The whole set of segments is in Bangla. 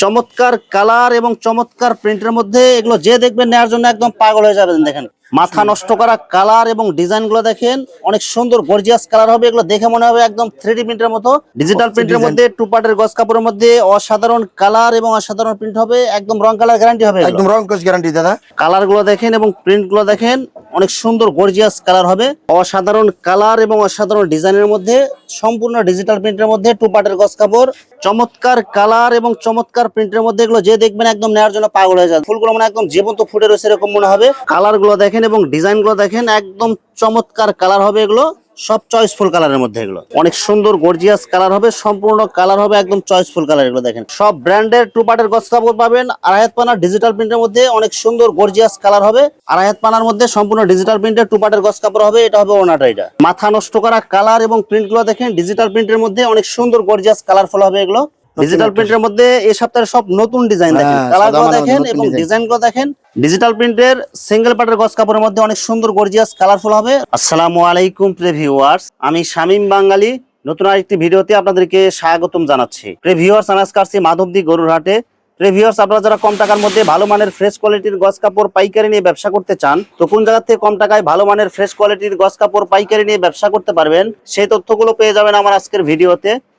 চমৎকার কালার এবং চমৎকার প্রিন্টের মধ্যে এগুলো যে দেখবেন নেওয়ার জন্য একদম পাগল হয়ে যাবেন দেখেন। মাথা নষ্ট করা কালার এবং ডিজাইনগুলো দেখেন অনেক সুন্দর গর্জিয়াস কালার হবে এগুলো দেখে মনে হবে একদম থ্রি প্রিন্টের মতো। ডিজিটাল প্রিন্টের মধ্যে টু পার্টের গস কাপড়ের মধ্যে অসাধারণ কালার এবং অসাধারণ প্রিন্ট হবে একদম রং কালার গ্যারান্টি হবে একদম রং কোচ গ্যারান্টি দাদা। কালারগুলো দেখেন এবং প্রিন্টগুলো দেখেন অনেক সুন্দর গর্জিয়াস কালার হবে। অসাধারণ কালার এবং অসাধারণ ডিজাইনের মধ্যে, সম্পূর্ণ ডিজিটাল প্রিন্টের মধ্যে টু পার্টের গস কাপড়। চমৎকার কালার এবং চমৎকার প্রিন্টের মধ্যে এগুলো যে দেখবেন একদম নেওয়ার জন্য পাগল হয়ে যাবে। ফুলগুলো মানে একদম জীবন্ত ফুটে রয়েছে এরকম মনে হবে। কালারগুলো দেখেন এবং ডিজাইনগুলো দেখেন, একদম চমৎকার কালার হবে এগুলো। সব চয়েসফুল কালারের মধ্যে এগুলো। অনেক সুন্দর গর্জিয়াস কালার হবে, সম্পূর্ণ কালার হবে একদম চয়েসফুল কালার এগুলো দেখেন। সব ব্র্যান্ডের টু পার্টের গছ কাপড় পাবেন, আড়াইহাত পানার ডিজিটাল প্রিন্টের মধ্যে অনেক সুন্দর গর্জিয়াস কালার হবে। আড়াইহাত পানার মধ্যে সম্পূর্ণ ডিজিটাল প্রিন্টের টু পার্টের গছ কাপড় হবে, এটা হবে ওনাটা এটা। মাথা নষ্ট করা কালার এবং প্রিন্টগুলো দেখেন ডিজিটাল প্রিন্টের মধ্যে অনেক সুন্দর গর্জিয়াস কালারফুল হবে এগুলো। ডিজিটাল প্রিন্টের মধ্যে এই সপ্তাহে সব নতুন ডিজাইন দেখেন। হ্যাঁ, কালারগুলো দেখেন এবং design। ডিজাইনগুলো দেখেন। ডিজিটাল প্রিন্টের সিঙ্গেল পার্টের গস কাপড়ের মধ্যে অনেক সুন্দর গর্জিয়াস কালারফুল হবে। আসসালামু আলাইকুম প্রিয় ভিউয়ার্স আমি শামীম বাঙালি। নতুন আরেকটি ভিডিওতে আপনাদেরকে স্বাগতম জানাচ্ছি। প্রিয় ভিউয়ার্স আমি আজকে মাধবদী গরুর হাটে প্রিয় ভিউয়ার্স আপনারা যারা কম টাকার মধ্যে ভালো মানের ফ্রেশ কোয়ালিটির গস কাপড় পাইকারি নিয়ে ব্যবসা করতে চান তো কোন জায়গা থেকে কম টাকায় ভালো মানের ফ্রেশ কোয়ালিটির গস কাপড় পাইকারি নিয়ে ব্যবসা করতে পারবেন সেই তথ্যগুলো পেয়ে যাবেন আমার আজকের ভিডিওতে।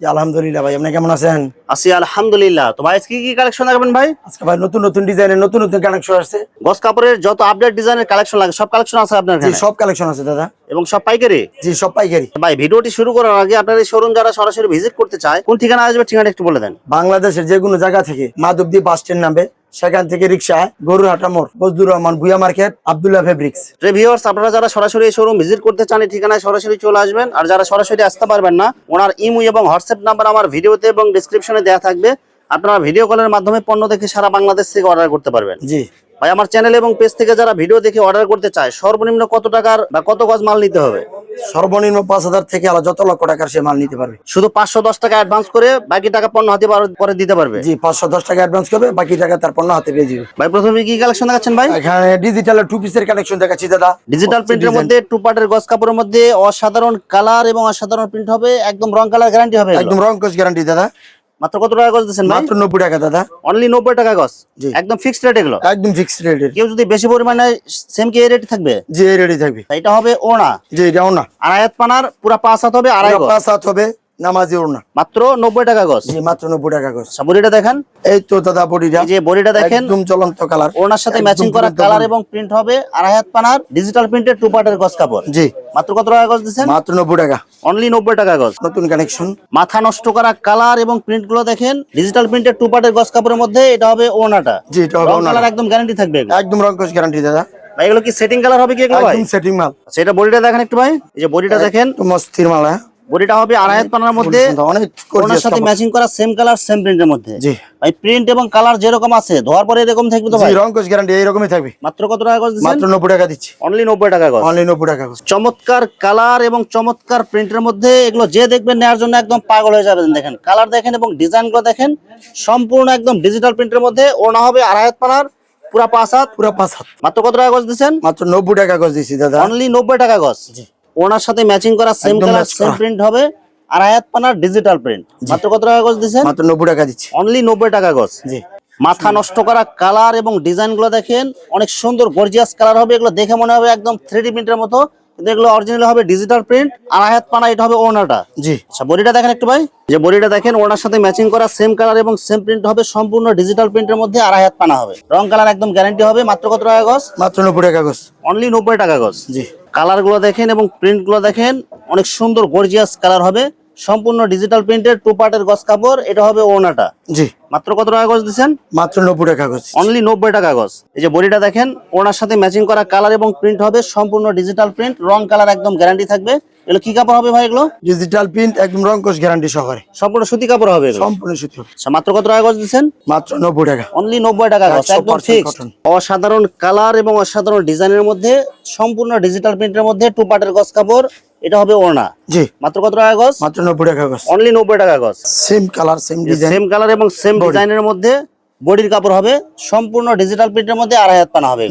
আলহামদুলিল্লাহ ভাই আপনি কেমন আছেন? আছি আলহামদুলিল্লাহ। তো ভাই কি কি কালেকশন রাখবেন ভাই? আজকে ভাই নতুন নতুন ডিজাইনের নতুন নতুন কালেকশন আসছে। গস কাপড়ের যত আপডেট ডিজাইনের কালেকশন লাগে সব কালেকশন আছে আপনার জি সব কালেকশন আছে দাদা। এবং সব পাইকারি? জি সব পাইকারি। ভাই ভিডিওটি শুরু করার আগে আপনার এই শোরুম যারা সরাসরি ভিজিট করতে চায় কোন ঠিকানা আসবে ঠিকানা একটু বলে দেন। বাংলাদেশের যে কোনো জায়গা থেকে মাধবদী বাস স্ট্যান্ড নামবে। সেখান থেকে রিক্সা গরুহাটা মোড়। বজদুর রহমান ভুয়া মার্কেট আবদুল্লাহ ফেব্রিক্স রিভিউয়ার্স আপনারা যারা সরাসরি এই শোরুম ভিজিট করতে চান এই ঠিকানায় সরাসরি চলে আসবেন। আর যারা সরাসরি আসতে পারবেন না ওনার ইমু এবং হোয়াটসঅ্যাপ নাম্বার আমার ভিডিওতে এবং ডিসক্রিপশনে দেওয়া থাকবে। আপনারা ভিডিও কলের মাধ্যমে পণ্য দেখে সারা বাংলাদেশ থেকে অর্ডার করতে পারবেন। জি। ভাই আমার চ্যানেল এবং পেজ থেকে যারা ভিডিও দেখে অর্ডার করতে চায় সর্বনিম্ন কত টাকার বা কত গজ মাল নিতে হবে? সর্বনিম্ন পাঁচ হাজার থেকে আলো যত লক্ষ টাকার সে মাল নিতে পারবে। শুধু পাঁচশো দশ টাকা অ্যাডভান্স করে বাকি টাকা পণ্য হাতে পার- দিতে পারবে? জি পাঁচশো দশ টাকা অ্যাডভান্স করবে বাকি টাকা তার পণ্য হাতে পেয়ে যাবে। ভাই প্রথমে কি কালেকশন দেখাচ্ছেন ভাই? এখানে ডিজিটাল টু পিসের কালেকশন দেখাচ্ছি দাদা। ডিজিটাল প্রিন্টের মধ্যে টু পার্টের গস কাপড়ের মধ্যে অসাধারণ কালার এবং অসাধারণ প্রিন্ট হবে একদম রং কালার গ্যারান্টি হবে একদম রং কোচ গ্যারান্টি দাদা। মাত্র কত টাকা গজ দিচ্ছেন মাত্র নব্বই টাকা দাদা। অনলি নব্বই টাকা গজ। একদম ফিক্সড রেট এগুলো? একদম ফিক্সড রেট কেউ যদি বেশি পরিমাণে সেম কি রেট থাকবে? জি রেটে থাকবে। এটা হবে ওনা জি এটাও না আড়াইয়াত পানার পুরা পাঁচ হাত হবে আড়াই পাঁচ হাত হবে। নামাজি মাত্র নব্বই টাকা গজ। জি মাত্র নব্বই টাকা গজ। আচ্ছা, বডিটা দেখেন। এই তো দাদা বডিটা। যে বডিটা দেখেন একদম চলন্ত কালার সাথে ম্যাচিং করা কালার এবং প্রিন্ট হবে আড়াই হাত পানার ডিজিটাল প্রিন্টের টু পার্টের গজ কাপড়। জি। মাত্র কত টাকা গজ দিচ্ছেন? মাত্র নব্বই টাকা। অনলি নব্বই টাকা গজ। নতুন কানেকশন মাথা নষ্ট করা কালার এবং প্রিন্টগুলো দেখেন ডিজিটাল প্রিন্টের টু পার্টের গস কাপড়ের মধ্যে এটা হবে ওনাটা জি এটা হবে একদম গ্যারান্টি থাকবে। একদম রংকশ গ্যারান্টি দাদা। এগুলো কি সেটিং কালার হবে কি এগুলো ভাই? সেটিং মাল। আচ্ছা এটা বডিটা দেখেন একটু ভাই। এই যে বডিটা দেখেন। অস্থির মাল হ্যাঁ। বডিটা হবে আড়াই পানার মধ্যে অনেক ওনার সাথে ম্যাচিং করা সেম কালার সেম প্রিন্টের মধ্যে। জি। ভাই প্রিন্ট এবং কালার যেরকম আছে ধোয়ার পরে এরকম থাকবে তো জি ভাই? রংকশ গ্যারান্টি এইরকমই থাকবে। মাত্র কত টাকা গজ মাত্র নব্বই টাকা দিচ্ছি। অনলি নব্বই টাকা গজ অনলি নব্বই টাকা গজ। চমৎকার কালার এবং চমৎকার প্রিন্টের মধ্যে এগুলো যে দেখবেন নেওয়ার জন্য একদম পাগল হয়ে যাবেন দেখেন। কালার দেখেন এবং ডিজাইনগুলো দেখেন সম্পূর্ণ একদম ডিজিটাল প্রিন্টের মধ্যে। ওনা হবে আড়াই পানার পুরা পাঁচ হাত। পুরো পাঁচ হাত। মাত্র কত টাকা গজ দিচ্ছেন? মাত্র নব্বই টাকা গজ দিচ্ছি দাদা। অনলি নব্বই টাকা গজ ওনার সাথে ম্যাচিং করা সেম কালার সেম প্রিন্ট হবে। আড়াই হাত পানার ডিজিটাল প্রিন্ট মাত্র কত টাকা গজ দিচ্ছেন? মাত্র নব্বই টাকা দিচ্ছি। অনলি নব্বই টাকা গজ। জি। মাথা নষ্ট করা কালার এবং ডিজাইনগুলো দেখেন অনেক সুন্দর গর্জিয়াস কালার হবে। এগুলো দেখে মনে হবে একদম থ্রি প্রিন্টের মতো। কিন্তু এগুলো অরিজিনাল হবে ডিজিটাল প্রিন্ট আর হাত পানা এটা হবে ওনারটা জি। আচ্ছা বডিটা দেখেন একটু ভাই। যে বডিটা দেখেন ওনার সাথে ম্যাচিং করা সেম কালার এবং সেম প্রিন্ট হবে। সম্পূর্ণ ডিজিটাল প্রিন্টের মধ্যে আড়াই হাত পানা হবে। রং কালার একদম গ্যারান্টি হবে। মাত্র কত টাকা গজ? মাত্র নব্বই টাকা গজ। অনলি নব্বই টাকা গজ। জি। কালারগুলো দেখেন এবং প্রিন্টগুলো দেখেন অনেক সুন্দর গর্জিয়াস কালার হবে। সম্পূর্ণ ডিজিটাল প্রিন্টের টু পার্টের গজ কাপড় এটা হবে ওনাটা জি। মাত্র কত টাকা গজ দিচ্ছেন? মাত্র নব্বই টাকা গজ অনলি নব্বই টাকা গজ। এই যে বডিটা দেখেন ওনার সাথে ম্যাচিং করা কালার এবং প্রিন্ট হবে সম্পূর্ণ ডিজিটাল প্রিন্ট রং কালার একদম গ্যারান্টি থাকবে। এগুলো কি কাপড় হবে ভাই এগুলো? ডিজিটাল প্রিন্ট একদম রংকশ গ্যারান্টি সহকারে। সম্পূর্ণ সুতি কাপড় হবে সম্পূর্ণ সুতি আচ্ছা, মাত্র কত টাকা গজ দিচ্ছেন? মাত্র নব্বই টাকা। অনলি নব্বই টাকা গজ 100% একদম ফিক্সড অসাধারণ কালার এবং অসাধারণ ডিজাইনের মধ্যে সম্পূর্ণ ডিজিটাল প্রিন্টের মধ্যে টু পার্টের গজ কাপড় এটা হবে ওড়না। জি। মাত্র কত টাকা গজ? মাত্র নব্বই টাকা গজ। অনলি নব্বই টাকা গজ। Same colour same design same colour এবং সেম ডিজাইনের মধ্যে বডির কাপড় হবে সম্পূর্ণ ডিজিটাল প্রিন্টের মধ্যে আড়াই হাত পানা হবে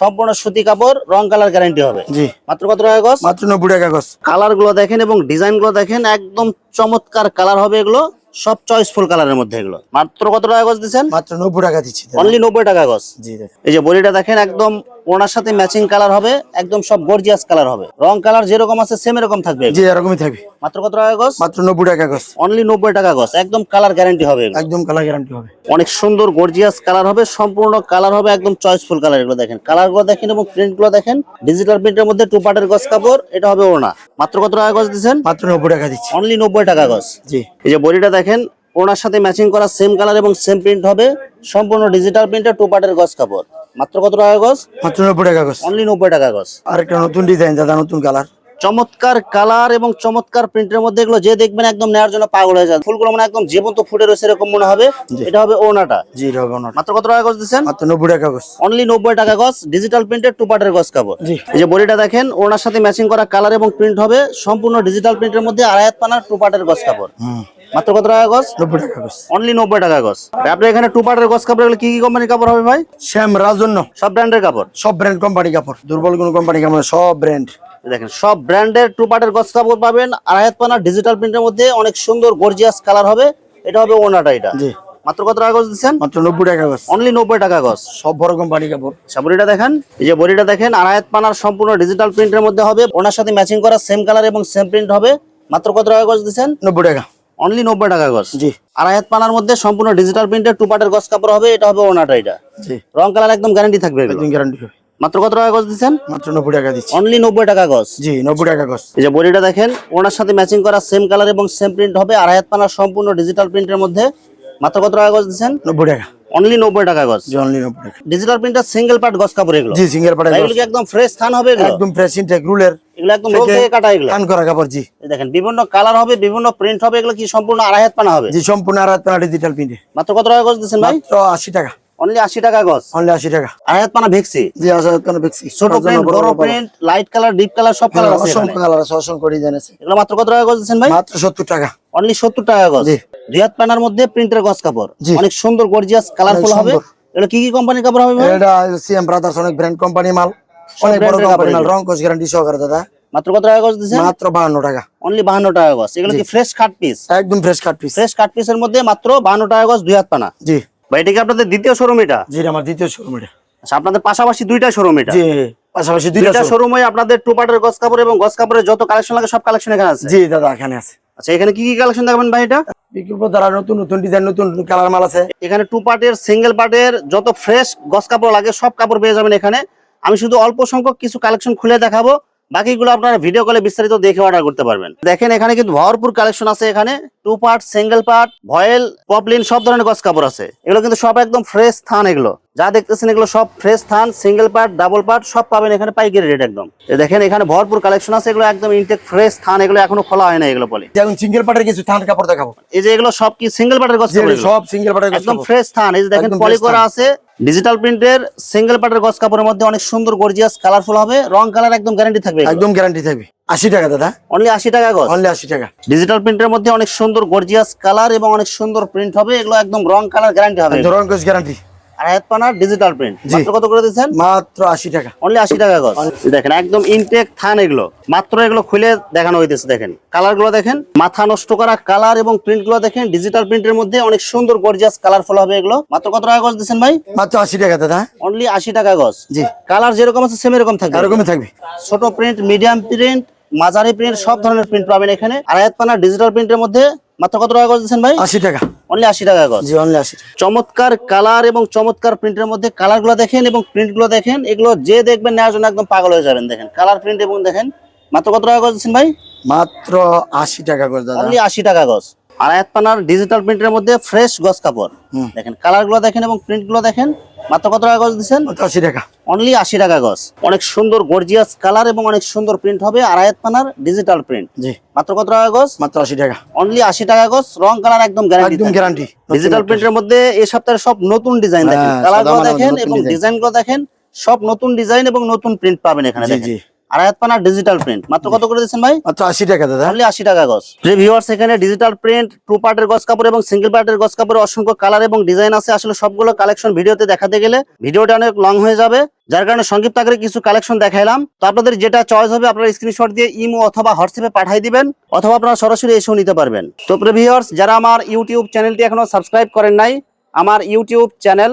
সম্পূর্ণ সুতি কাপড় রং কালার গ্যারান্টি হবে। মাত্র কত টাকা গছ মাত্র নব্বই টাকা গছ কালারগুলো দেখেন এবং ডিজাইনগুলো দেখেন একদম চমৎকার কালার হবে এগুলো সব চয়েসফুল কালারের মধ্যে এগুলো। মাত্র কত টাকা গছ দিচ্ছেন? মাত্র নব্বই টাকা দিচ্ছি। অনলি নব্বই টাকা গছ জি এই যে বডিটা দেখেন একদম ওনার সাথে ম্যাচিং কালার হবে একদম সব গর্জিয়াস কালার হবে। রং কালার যেরকম আছে সেম এরকম থাকবে। জি এরকমই থাকবে। মাত্র কত টাকা গজ? মাত্র নব্বই টাকা গজ। অনলি নব্বই টাকা গজ। একদম কালার গ্যারান্টি হবে একদম কালার গ্যারান্টি হবে। অনেক সুন্দর গর্জিয়াস কালার হবে সম্পূর্ণ কালার হবে একদম চয়েসফুল কালার এগুলো দেখেন। কালারগুলো দেখেন এবং প্রিন্টগুলো দেখেন। ডিজিটাল প্রিন্টের মধ্যে টু পার্টের গজ কাপড় এটা হবে ওড়না। মাত্র কত টাকা গজ দিচ্ছেন? মাত্র নব্বই টাকা দিচ্ছি। অনলি নব্বই টাকা গজ। জি। এই যে বডিটা দেখেন ওনার সাথে ম্যাচিং করা সেম কালার এবং সেম প্রিন্ট হবে। সম্পূর্ণ ডিজিটাল প্রিন্টের টু পার্টের গজ কাপড় মাত্র কত টাকা গজ? মাত্র নব্বই টাকা গজ। অনলি নব্বই টাকা গজ। আর একটা নতুন ডিজাইন দাদা নতুন কালার চমৎকার কালার এবং চমৎকার প্রিন্টের মধ্যে এগুলো যে দেখবেন একদম নেওয়ার জন্য পাগল হয়ে যায় ফুলগুলো মানে একদম জীবন্ত ফুটে রয়েছে এরকম মনে হবে। এটা হবে ওনাটা জি হবে ওনার। মাত্র কত টাকা গজ দিচ্ছেন? মাত্র নব্বই টাকা গজ। অনলি নব্বই টাকা গজ ডিজিটাল প্রিন্টের টু পার্টের গজ কাপড়। এই যে বডিটা দেখেন ওনার সাথে ম্যাচিং করা কালার এবং প্রিন্ট হবে সম্পূর্ণ ডিজিটাল প্রিন্টের মধ্যে আড়াই পানার টু পার্টের গজ কাপড়। হুম। মাত্র কত টাকা গজ? নব্বই টাকা গজ। অনলি নব্বই টাকা গজ। আপনার এখানে টু পার্টের গজ কাপড় কি কি কোম্পানির কাপড় হবে ভাই? শ্যাম রাজন্য। সব ব্র্যান্ডের কাপড়? সব ব্র্যান্ড কোম্পানি কাপড়। দুর্বল কোন কোম্পানি কাপড় সব ব্র্যান্ড দেখেন সব ব্র্যান্ডের টু পার্টের গজ কাপড় পাবেন। আড়াই পানা ডিজিটাল প্রিন্টের মধ্যে অনেক সুন্দর গর্জিয়াস কালার হবে। এটা হবে ওনাটা এটা। জি। মাত্র কত টাকা গজ দিচ্ছেন? মাত্র নব্বই টাকা গজ অনলি নব্বই টাকা গজ সব বড় কোম্পানি কাপড়। আচ্ছা বডিটা দেখেন এই যে বডিটা দেখেন আড়াই পানার সম্পূর্ণ ডিজিটাল প্রিন্টের মধ্যে হবে। ওনার সাথে ম্যাচিং করা সেম কালার এবং সেম প্রিন্ট হবে। মাত্র কত টাকা গজ দিচ্ছেন? নব্বই টাকা। অনলি নব্বই টাকা গজ জি। আড়াই পানার মধ্যে সম্পূর্ণ ডিজিটাল প্রিন্টের টু পার্টের গজ কাপড় হবে। এটা হবে ওনাটা এটা। জি। রং কালার একদম গ্যারান্টি থাকবে। একদম গ্যারান্টি মাত্র কত টাকা গজ দিচ্ছেন? মাত্র নব্বই টাকা দিচ্ছি। অনলি নব্বই টাকা গজ? জি নব্বই টাকা গজ। এই যে বডিটা দেখেন ওনার সাথে ম্যাচিং করা সেম কালার এবং সেম প্রিন্ট হবে আড়াই হাত পানার সম্পূর্ণ ডিজিটাল প্রিন্টের মধ্যে মাত্র কত টাকা গজ দিচ্ছেন? নব্বই টাকা। অনলি নব্বই টাকা গজ। অনলি নব্বই টাকা। ডিজিটাল প্রিন্টার সিঙ্গেল পার্ট গজ কাপড় এগুলো? জি সিঙ্গেল এগুলো একদম ফ্রেশ থান হবে এগুলো? একদম ফ্রেশ ইনটেক রুলের এগুলো একদম রোল থেকে কাটা এগুলো। করা কাপড় জি। দেখেন বিভিন্ন কালার হবে বিভিন্ন প্রিন্ট হবে এগুলো কি সম্পূর্ণ আড়াই হাত পানা হবে? জি সম্পূর্ণ আর হাত পানা ডিজিটাল প্রিন্টে মাত্র কত টাকা গজ দিচ্ছেন ভাই? মাত্র আশি টাকা। অনলি আশি টাকা গজ। অনলি আশি টাকা। আড়াই হাত পানা ভেক্সি? জি আশি হাত পানা বেচছি ছোট প্রিন্ট বড় print light colour deep colour সব কালার আছে এখানে। অসংখ্য কালার আছে অসংখ্য ডিজাইন আছে এগুলো মাত্র কত টাকা গজ দিচ্ছেন ভাই? মাত্র সত্তর টাকা। অনলি সত্তর টাকা গজ। জি। দুই পানার মধ্যে প্রিন্টের গজ কাপড়। অনেক সুন্দর গর্জিয়াস কালারফুল হবে। এগুলো কি কি কোম্পানির কাপড় হবে ভাই? এটা সিএম ব্রাদার্স অনেক ব্র্যান্ড কোম্পানি মাল। অনেক বড় কোম্পানি মাল। রং কোচ গ্যারান্টি সহকারে দাদা। মাত্র কত টাকা গজ দিচ্ছেন? মাত্র বাহান্ন টাকা। অনলি বাহান্ন টাকা গজ। এগুলো কি ফ্রেশ কাট পিস একদম fresh cut piece fresh cut পিসের মধ্যে মাত্র বাহান্ন টাকা গজ দুই হাত পানা। জি। ভাই এটা কি আপনাদের দ্বিতীয় শোরুম এটা? জি আমার দ্বিতীয় শোরুম এটা। আচ্ছা আপনাদের পাশাপাশি দুইটা শোরুম এটা? জি পাশাপাশি দুইটা। শোরুমে আপনাদের টু পার্টের গজ কাপড় এবং গজ কাপড়ের যত কালেকশন লাগে সব কালেকশন এখানে আছে? জি দাদা এখানে আছে। আচ্ছা এখানে কি কি কালেকশন দেখাবেন ভাই এটা? বিকল্প দ্বারা নতুন নতুন ডিজাইন নতুন কালার মাল আছে। এখানে টু পার্টের সিঙ্গেল পার্টের যত ফ্রেশ কাপড় লাগে সব কাপড় পেয়ে যাবেন এখানে। আমি শুধু অল্প সংখ্যক কিছু কালেকশন খুলে দেখাবো। বাকিগুলো আপনারা ভিডিও কলে বিস্তারিত দেখে অর্ডার করতে পারবেন। দেখেন, এখানে কিন্তু ভরপুর কালেকশন আছে এখানে। Two part single part voile poplin সব ধরনের গছ কাপড় আছে। এগুলো কিন্তু সব একদম ফ্রেশ থান এগুলো। যা দেখতেছেন এগুলো সব ফ্রেশ থান সিঙ্গেল পার্ট ডাবল পার্ট সব পাবেন এখানে পাইকারি রেট একদম। দেখেন এখানে ভরপুর কালেকশন আছে এগুলো একদম ইনটেক ফ্রেশ থান এগুলো এখনও খোলা হয় না এগুলো বলে। যেমন সিঙ্গেল পাটের কিছু থান কাপড় দেখাবো। এই যে এগুলো সব কি সিঙ্গেল পার্টের কাপড় সব সিঙ্গেল পাটের একদম ফ্রেশ থান এই যে দেখেন পলি করা আছে। ডিজিটাল প্রিন্টের সিঙ্গেল পার্টের গজ কাপড়ের মধ্যে অনেক সুন্দর গর্জিয়াস কালারফুল হবে। রং কালার একদম গ্যারান্টি থাকবে একদম গ্যারান্টি থাকবে। আশি টাকা দাদা। অনলি আশি টাকা গজ অনলি আশি টাকা। ডিজিটাল প্রিন্টের মধ্যে অনেক সুন্দর গর্জিয়াস কালার এবং অনেক সুন্দর প্রিন্ট হবে। এগুলো একদম রং কালার গ্যারান্টি হবে। রং কোচ গ্যারান্টি আর হাত পানার ডিজিটাল প্রিন্ট মাত্র কত করে দিচ্ছেন? মাত্র আশি টাকা। অনলি আশি টাকা গজ। দেখেন একদম ইনটেক থান এগুলো। মাত্র এগুলো খুলে দেখানো হইতেছে দেখেন। কালারগুলো দেখেন মাথা নষ্ট করা কালার এবং প্রিন্টগুলো দেখেন ডিজিটাল প্রিন্টের মধ্যে অনেক সুন্দর গর্জিয়াস কালারফুল হবে এগুলো। মাত্র কত টাকা গজ দিচ্ছেন ভাই? মাত্র আশি টাকা দাদা। অনলি আশি টাকা গজ। জি। কালার যেরকম আছে সেম এরকম থাকবে। এরকমই থাকবে। ছোট প্রিন্ট মিডিয়াম প্রিন্ট মাঝারি প্রিন্ট সব ধরনের প্রিন্ট পাবেন এখানে। আড়াই পানা ডিজিটাল প্রিন্টের মধ্যে মাত্র কত টাকা গজ দিচ্ছেন ভাই? আশি টাকা। অনলি আশি টাকা গজ। জি অনলি আশি চমৎকার কালার এবং চমৎকার প্রিন্টের মধ্যে কালারগুলো দেখেন এবং প্রিন্টগুলো দেখেন এগুলো যে দেখবেন নেওয়ার জন্য একদম পাগল হয়ে যাবেন দেখেন। কালার প্রিন্ট এবং দেখেন মাত্র কত টাকা গজ দিচ্ছেন ভাই? মাত্র আশি টাকা করে দাদা। অনলি আশি টাকা গজ। আর এক পানার ডিজিটাল প্রিন্টের মধ্যে ফ্রেশ গজ কাপড়। দেখেন কালারগুলো দেখেন এবং প্রিন্টগুলো দেখেন। মাত্র কত টাকা গজ দিচ্ছেন? আশি টাকা। অনলি আশি টাকা গজ। অনেক সুন্দর গর্জিয়াস কালার এবং অনেক সুন্দর প্রিন্ট হবে আড়াইত পানার ডিজিটাল প্রিন্ট জি। মাত্র কত টাকা গজ? মাত্র আশি টাকা। অনলি আশি টাকা গজ রং কালার একদম গ্যারান্টি একদম গ্যারান্টি ডিজিটাল প্রিন্টের মধ্যে এই সপ্তাহে সব নতুন ডিজাইন দেখেন। হ্যাঁ, কালারগুলো দেখেন এবং। ডিজাইনগুলো দেখেন সব নতুন ডিজাইন এবং নতুন প্রিন্ট পাবেন এখানে দেখেন। জি। আড়াই পানা ডিজিটাল প্রিন্ট মাত্র কত করে দিচ্ছেন ভাই? মাত্র আশি টাকা দাদা। আশি টাকা গজ। ডিজিটাল প্রিন্ট টু পার্টের গজ কাপড় এবং সিঙ্গেল পার্টের গজ কাপড়ের অসংখ্য কালার এবং ডিজাইন আছে। আসলে সবগুলো কালেকশন ভিডিওতে দেখাতে গেলে ভিডিওটা অনেক লং হয়ে যাবে। যার কারণে সংক্ষিপ্ত আকারে কিছু কালেকশন দেখাইলাম। তো আপনাদের যেটা চয়েস হবে আপনারা স্ক্রিনশট দিয়ে ইমো অথবা হোয়াটসঅ্যাপে পাঠিয়ে দিবেন অথবা আপনারা সরাসরি এসেও নিতে পারবেন। তো ভিউয়ার্স যারা আমার ইউটিউব চ্যানেলটি এখনও সাবস্ক্রাইব করেন নাই আমার YouTube channel